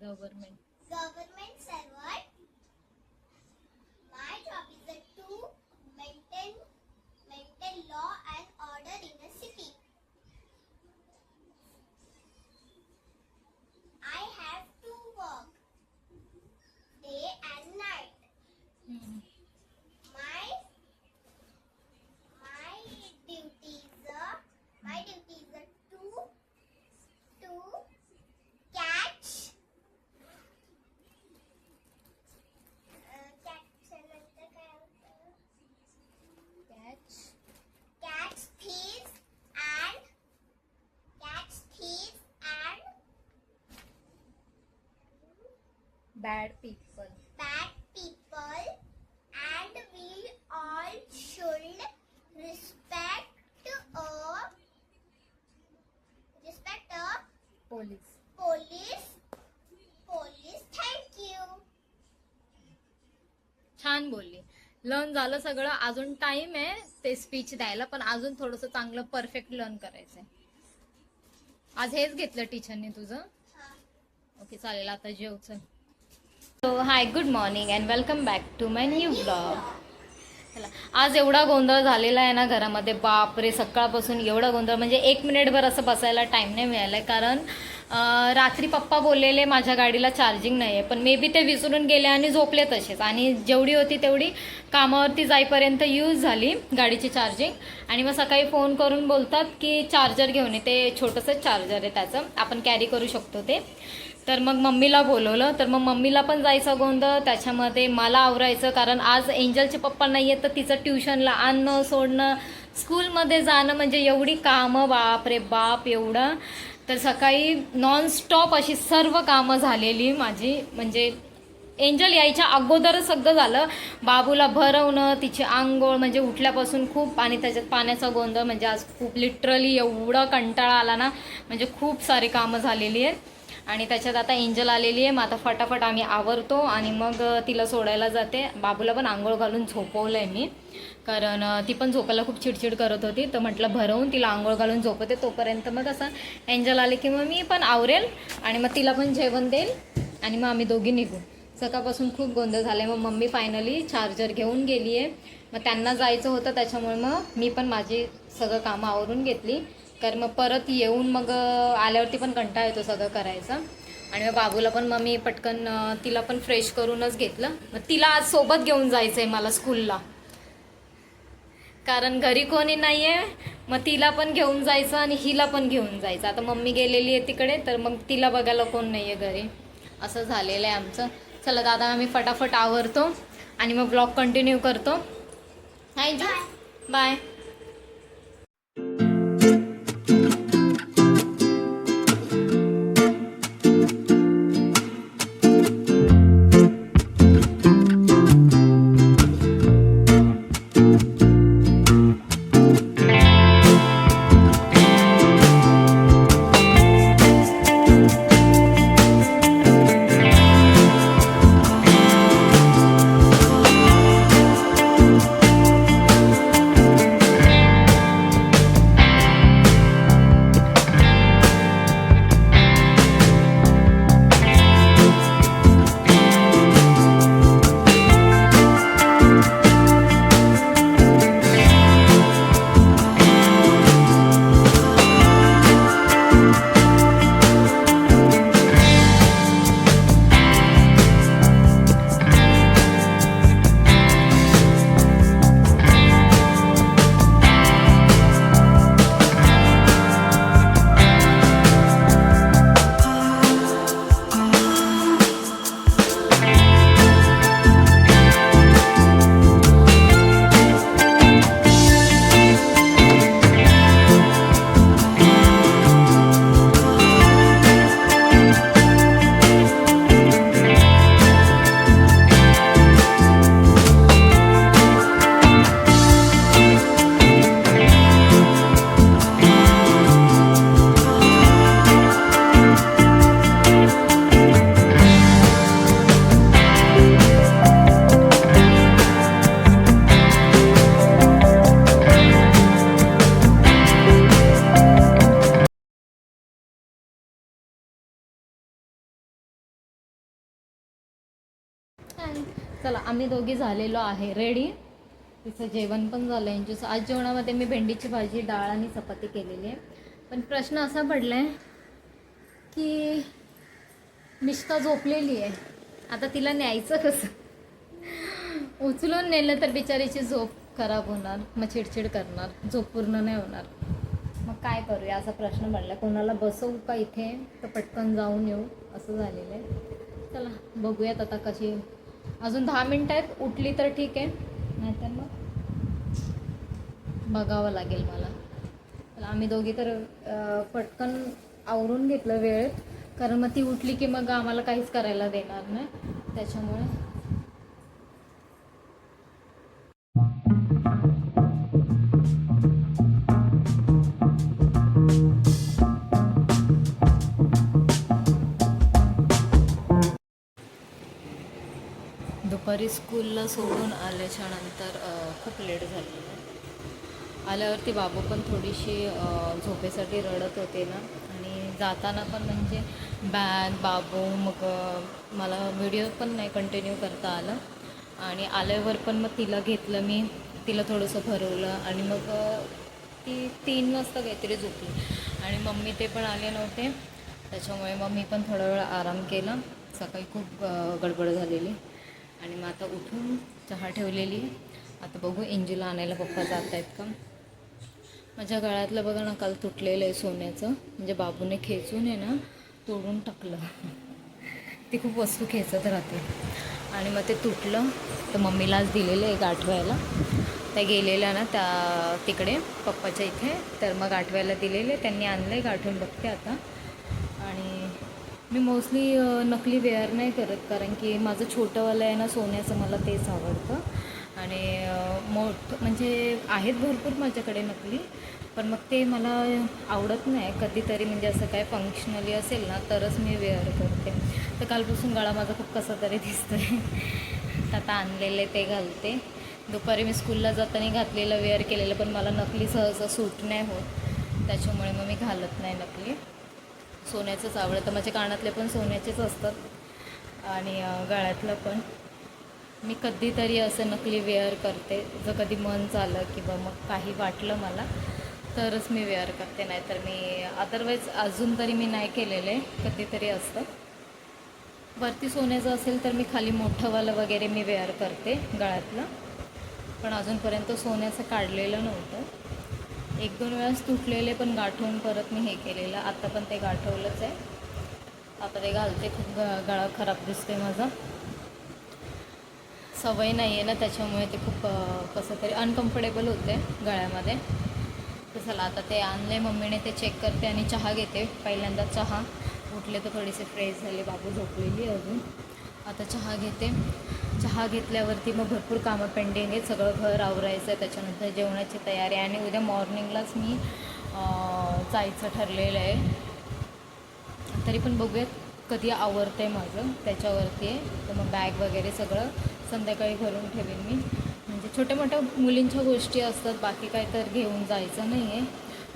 government. Government. Bad people bad people and we all should respect a respect a police police police. Thank you. छान बोलली. Learn झालं सगळं. अजून time आहे ते स्पीच द्यायला पण अजून थोडस चांगलं परफेक्ट लर्न करायचंय. आज हेच घेतलं टीचरने तुझं? हा. ओके चालेल आता जेव चल so hi good morning and welcome back to my new blog चला आज एवढा गोंधळ झालेला आहे ना घरामध्ये बापरे सकाळपासून एवढा गोंधळ म्हणजे एक मिनिटभर असं बसायला टाईम नाही मिळाला आहे कारण रात्री पप्पा बोललेले माझ्या गाडीला चार्जिंग नाही आहे पण मे बी ते विसरून गेले आणि झोपले तसेच. आणि जेवढी होती तेवढी कामावरती जाईपर्यंत यूज झाली गाडीची चार्जिंग आणि मग सकाळी फोन करून बोलतात की चार्जर घेऊन ये ते छोटंसं चार्जर आहे त्याचं आपण कॅरी करू शकतो ते. तर मग मम्मीला बोलवलं. तर मग मम्मीला पण जायचं गोंधळ. त्याच्यामध्ये मला आवरायचं कारण आज एंजलचे पप्पा नाही आहेत तर तिचं ट्युशनला आणणं सोडणं स्कूलमध्ये जाणं म्हणजे एवढी कामं बाप रे बाप एवढं. तर सकाळी नॉनस्टॉप अशी सर्व कामं झालेली माझी. म्हणजे एंजल यायच्या अगोदरच सगळं झालं. बाबूला भरवणं तिची आंघोळ म्हणजे उठल्यापासून खूप आणि त्याच्यात पाण्याचा गोंधळ म्हणजे आज खूप लिटरली एवढा कंटाळा आला ना. म्हणजे खूप सारी कामं झालेली आहेत. आणि त्याच्यात आता एंजल आलेली आहे मग आता फटाफट आम्ही आवरतो आणि मग तिला सोडायला जाते. बाबूला पण आंघोळ घालून झोपवलं आहे मी. कारण ती पण झोपायला खूप चिडचिड करत होती. तर म्हटलं भरवून तिला आंघोळ घालून झोपते तोपर्यंत मग असं एंजल आले की मग मी पण आवरेल आणि मग तिला पण जेवण देईल आणि मग आम्ही दोघी निघू. सकाळपासून खूप गोंधळ झाला आहे मग मम्मी फायनली चार्जर घेऊन गेली आहे मग त्यांना जायचं होतं. त्याच्यामुळे मग मी पण माझी सगळं कामं आवरून घेतली. कारण मग परत येऊन मग आल्यावरती पण कंटाळा येतो सगळं करायचं. आणि मग बाबूला पण मग मी पटकन तिला पण फ्रेश करूनच घेतलं. मग तिला आज सोबत घेऊन जायचं आहे मला स्कूलला कारण घरी कोणी नाही आहे मग तिला पण घेऊन जायचं आणि हिला पण घेऊन जायचं. आता मम्मी गेलेली आहे तिकडे तर मग तिला बघायला कोण नाही आहे घरी. असं झालेलं आहे आमचं. चला दादा आम्ही फटाफट आवरतो आणि मग ब्लॉग कंटिन्यू करतो. हाय बाय आम्ही दोघी झालेलो आहे. रेडी तिचं जेवण पण झालं यांचं आज जेवणामध्ये मी भेंडीची भाजी डाळ आणि चपाती केलेली आहे. पण प्रश्न असा पडला आहे की निष्ठा झोपलेली आहे. आता तिला न्यायचं कसं? उचलून नेलं तर बिचारीची झोप खराब होणार मग चिडचिड करणार झोप पूर्ण नाही होणार. मग काय करूया? असा प्रश्न पडला कोणाला बसवू का इथे? तर पटकन जाऊन येऊ. असं झालेलं आहे. चला बघूयात आता कशी अजून दहा मिनटं आहेत. उठली तर ठीक आहे. नाहीतर मग बघावं लागेल मला. आम्ही दोघी तर पटकन आवरून घेतलं वेळेत कारण मग ती उठली की मग आम्हाला काहीच करायला देणार नाही. त्याच्यामुळे दुपारी स्कूलला सोडून आल्याच्यानंतर खूप लेट झालेलं आल्यावरती बाबू पण थोडीशी झोपेसाठी रडत होते ना. आणि जाताना पण म्हणजे बॅग बाबू मग मला व्हिडिओ पण नाही कंटिन्यू करता आलं. आणि आल्यावर पण मग तिला घेतलं मी. तिला थोडंसं भरवलं आणि मग ती तीन वाजता काहीतरी झोपली. आणि मम्मी ते पण आले नव्हते. त्याच्यामुळे मग मी पण थोडा वेळ आराम केला. सकाळी खूप गडबड झालेली. आणि मग आता उठून चहा ठेवलेली. आता बघू एंजिला आणायला पप्पा जात आहेत का? माझ्या गळ्यातलं बघा ना काल तुटलेलं आहे सोन्याचं. म्हणजे बाबूने खेचून आहे ना तोडून टाकलं. ती खूप वस्तू खेचत राहते. आणि मग ते तुटलं. तर मम्मीलाच दिलेलं आहे गाठवायला. त्या गेलेल्या ना त्या तिकडे पप्पाच्या इथे. तर मग गाठवायला दिलेले. त्यांनी आणलं आहे गाठून बघते आता. मी मोस्टली नकली वेअर नाही करत. कारण की माझं छोटंवालं आहे ना सोन्याचं मला तेच आवडतं. आणि मोठ म्हणजे आहेत भरपूर माझ्याकडे नकली पण मग ते मला आवडत नाही. कधीतरी म्हणजे असं काय फंक्शनली असेल ना तरच मी वेअर करते. तर कालपासून गळा माझा खूप कसा तरी दिसतो आहे आता आणलेले ते घालते. दुपारी मी स्कूलला जाताना घातलेलं वेअर केलेलं पण मला नकली सहसा सूट नाही होत. त्याच्यामुळे मग मी घालत नाही नकली. सोन्याचंच आवडतं माझ्या कानातले पण सोन्याचेच असतात. आणि गळ्यातलं पण. मी कधीतरी असं नकली वेअर करते. जर कधी मन झालं किंवा मग काही वाटलं मला तरच मी वेअर करते. नाहीतर मी अदरवाईज अजून तरी मी नाही केलेले. कधीतरी असतं. वरती सोन्याचं असेल तर मी खाली मोठंवालं वगैरे मी वेअर करते गळ्यातलं. पण अजूनपर्यंत सोन्याचं काढलेलं नव्हतं. एक दोन वेळेस तुटलेले पण गाठवून परत मी हे केलेलं. आता पण ते गाठवलंच आहे. आता ते घालते खूप ग गळा खराब दिसते माझा. सवय नाही आहे ना त्याच्यामुळे ते खूप कसं तरी अनकम्फर्टेबल होते गळ्यामध्ये. तर चला आता ते आणले मम्मीने ते चेक करते आणि चहा घेते. पहिल्यांदा चहा. उठले तर थोडेसे फ्रेश झाली. बाबू झोपलेली अजून. आता चहा घेते. चहा घेतल्यावरती मग भरपूर कामं पेंडिंग आहेत. सगळं घर आवरायचं आहे त्याच्यानंतर जेवणाची तयारी आणि उद्या मॉर्निंगलाच मी जायचं ठरलेलं आहे. तरी पण बघूयात कधी आवडतं आहे माझं. त्याच्यावरती आहे. तर मग बॅग वगैरे सगळं संध्याकाळी भरून ठेवेन मी. म्हणजे छोट्या मोठ्या मुलींच्या गोष्टी असतात. बाकी काय तर घेऊन जायचं नाही आहे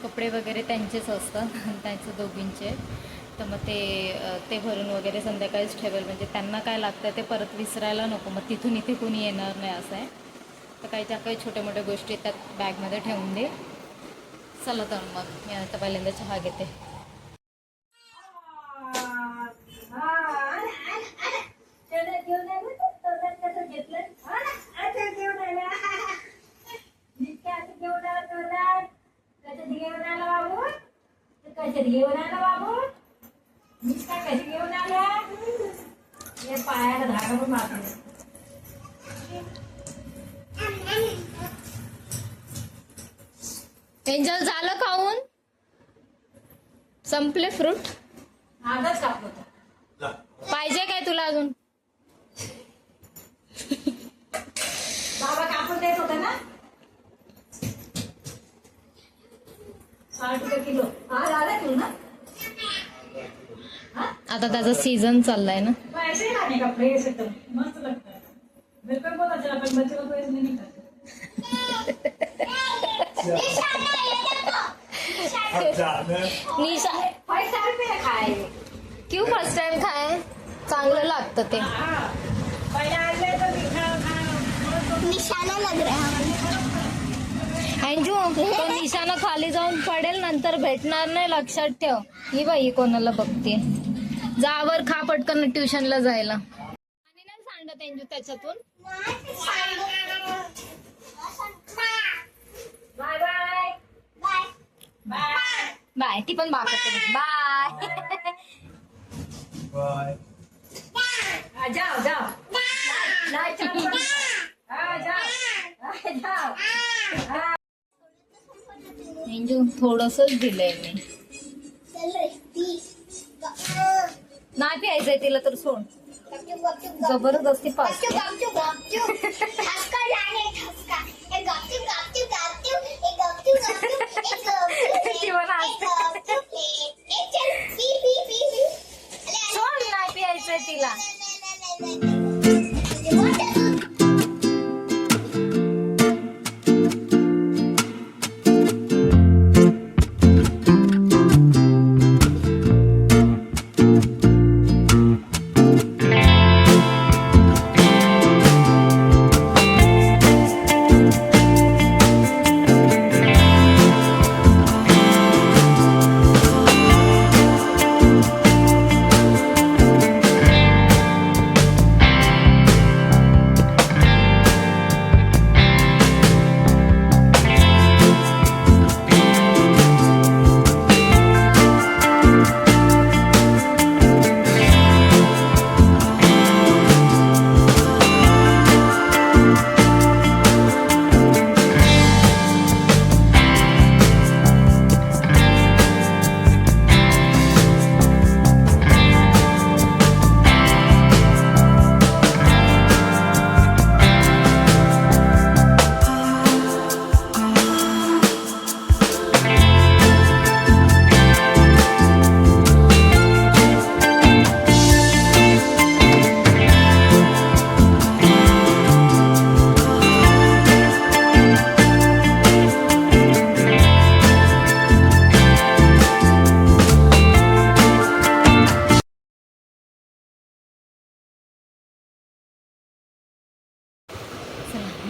कपडे वगैरे त्यांचेच असतात. त्यांचं दोघींचे. तर मग ते ते भरून वगैरे संध्याकाळीच ठेवेल. म्हणजे त्यांना काय लागतं ते परत विसरायला नको. मग तिथून इथे कोणी येणार नाही असं आहे. तर काही ज्या काही छोट्या मोठ्या गोष्टी त्यात बॅगमध्ये ठेवून दे. चला तर मग मी आता पहिल्यांदा चहा घेते. पायाला धागा पण मारते एंजल झालं खाऊन संपले फ्रूट पाहिजे काय तुला अजून? बाबा कापून देत होता ना? साठ रुपये किलो. हा दादा किलो ना आता त्याचा सीझन चाललाय ना. है निशा. फर्स्ट टाइम पे खाए क्यों फर्स्ट टाइम खाय? चांगलं लागतं ते. निशाना लग रहा है. अंजू तो निशाणा खाली जाऊन पडेल नंतर भेटणार नाही लक्षात ठेव. ही बाई कोणाला बघते? जावर खा पटकन ट्युशनला जायला. आणि नाही सांडत अंजू त्याच्यातून. Bye. Bye bye bye bye. ती पण बाय. करते बाय जाओ जाओ नाही चालू करू. हा, जाओ हा, जाओ हा. अंजू थोडसच दिलंय मी. नाही प्यायचंय तिला तर सोड. जबरदस्ती पास.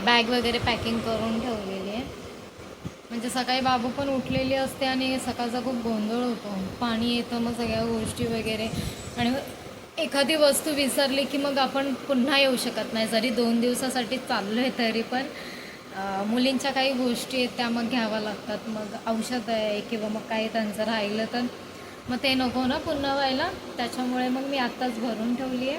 बॅग वगैरे पॅकिंग करून ठेवलेली आहे. म्हणजे सकाळी बाबू पण उठलेली असते आणि सकाळचा खूप गोंधळ होतो. पाणी येतं मग सगळ्या गोष्टी वगैरे. आणि एखादी वस्तू विसरली की मग आपण पुन्हा येऊ शकत नाही. जरी दोन दिवसासाठी चाललो आहे तरी पण मुलींच्या काही गोष्टी आहेत त्या मग घ्याव्या लागतात. मग औषध आहे किंवा मग काही त्यांचं राहिलं तर मग ते नको ना पुन्हा व्हायला. त्याच्यामुळे मग मी आत्ताच भरून ठेवली आहे.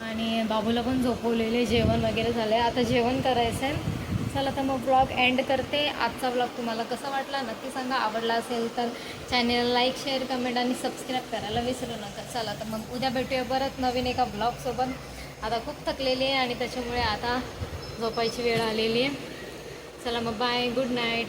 आणि बाबूला पण झोपवलेले जेवण वगैरे झालं आहे आता जेवण करायचं आहे चला तर मग ब्लॉग एंड करते. आजचा ब्लॉग तुम्हाला कसा वाटला नक्की सांगा. आवडला असेल तर चॅनेलला लाईक शेअर कमेंट आणि सबस्क्राईब करायला विसरू नका. चला तर मग उद्या भेटूया परत नवीन एका ब्लॉगसोबत आता खूप थकलेली आहे आणि त्याच्यामुळे आता झोपायची वेळ आलेली आहे. चला मग बाय गुड नाईट